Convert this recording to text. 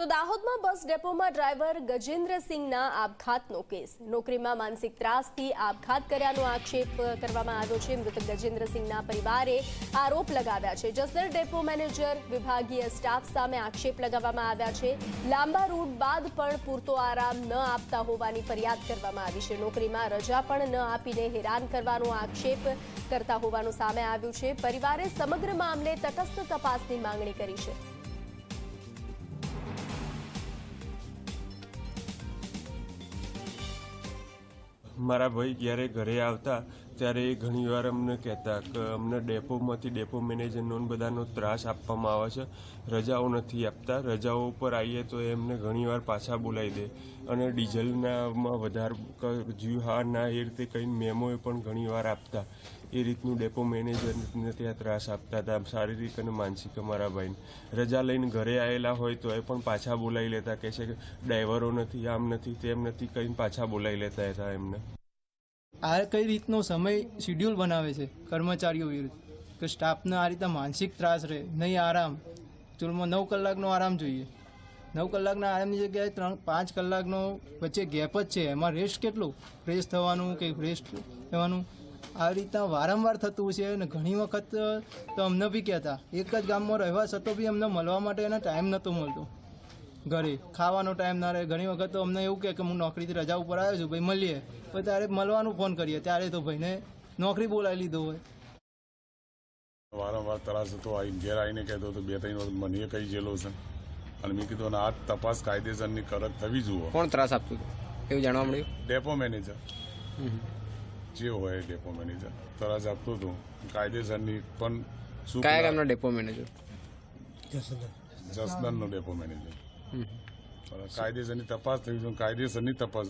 તો દાહોદમાં બસ ડેપોમાં driver ગજેન્દ્રસિંહના આપઘાતનો case. નોકરીમાં માનસિક ત્રાસથી આપઘાત કર્યાનો આક્ષેપ કરવામાં આવ્યો છે. મૃતક ગજેન્દ્રસિંહના પરિવારે આરોપ લગાવ્યા છે. જસદર ડેપો મેનેજર વિભાગીય સ્ટાફ સામે આક્ષેપ લગાવવામાં આવ્યા છે. લાંબા રૂટ બાદ પણ પૂરતો આરામ ન આપતા હોવાની ફરિયાદ કરવામાં આવી છે. નોકરીમાં રજા પણ ન આપીને હેરાન કરવાનો આક્ષેપ કરતા હોવાનું સામે આવ્યું છે. પરિવારે સમગ્ર મામલે તટસ્થ તપાસની માંગણી કરી છે. મારા ભાઈ જ્યારે ઘરે આવતા ત્યારે એ ઘણીવાર અમને કહેતા કે અમને ડેપોમાંથી ડેપો મેનેજરનો બધાનો ત્રાસ આપવામાં આવે છે. રજાઓ નથી આપતા. રજાઓ ઉપર આવીએ તો એમને ઘણીવાર પાછા બોલાવી દે. અને ડીઝલનામાં વધારે જીવ હા ના એ રીતે કંઈ મેમોએ પણ ઘણીવાર આપતા. એ રીતનું ડેપો મેનેજરને ત્યાં ત્રાસ આપતા હતા. શારીરિક અને માનસિક અમારા ભાઈને. રજા લઈને ઘરે આવેલા હોય તો એ પણ પાછા બોલાવી લેતા. કહે છે કે ડ્રાઈવરો નથી, આમ નથી, તેમ નથી, કંઈ પાછા બોલાવી લેતા હતા એમને. આ કઈ રીતનો સમય શિડ્યુલ બનાવે છે કર્મચારીઓ વિરુદ્ધ? કે સ્ટાફને આ રીતના માનસિક ત્રાસ રહે, નહીં આરામ? ચૂલમાં નવ કલાકનો આરામ જોઈએ. નવ કલાકના આરામની જગ્યાએ ત્રણ, પાંચ કલાકનો વચ્ચે ગેપ જ છે. એમાં રેસ્ટ કેટલું? ફ્રેશ થવાનું કે રેસ્ટ થવાનું આ રીતના વારંવાર થતું છે અને ઘણી વખત તો અમને બી કહેતા. એક જ ગામમાં રહેવા છતાં બી અમને મળવા માટે એનો ટાઈમ નહોતો મળતો. ઘરે. ખાવાનો ટાઈમ ના રહે. ઘણી વખત તો અમને એવું કહે કે હું નોકરીથી રજા ઉપર આવ્યો છું ભાઈ મળીએ. પછી ત્યારે મળવાનું ફોન કરીએ. ત્યારે તો ભાઈને નોકરી બોલાવી લીધો હોય. વારંવાર તરાશ હતો. આવી ઘેર આવીને કહેતો હતો બે ત્રણ વખત મને કહી ગયેલો છે. અને મેં કીધું આ તપાસ કાયદેસરની કડક થવી જુઓ. કોણ ત્રાસ આપતું હતું? એવું જાણવા મળ્યું? Depot manager. જે હોય ડેપો મેનેજર. ત્રાસ આપતું હતું. કાયદેસરની પણ શું કયા ગામનો ડેપો મેનેજર? જસદનનો ડેપો મેનેજર. कायदेसनी तपास कायदेसनी तपास.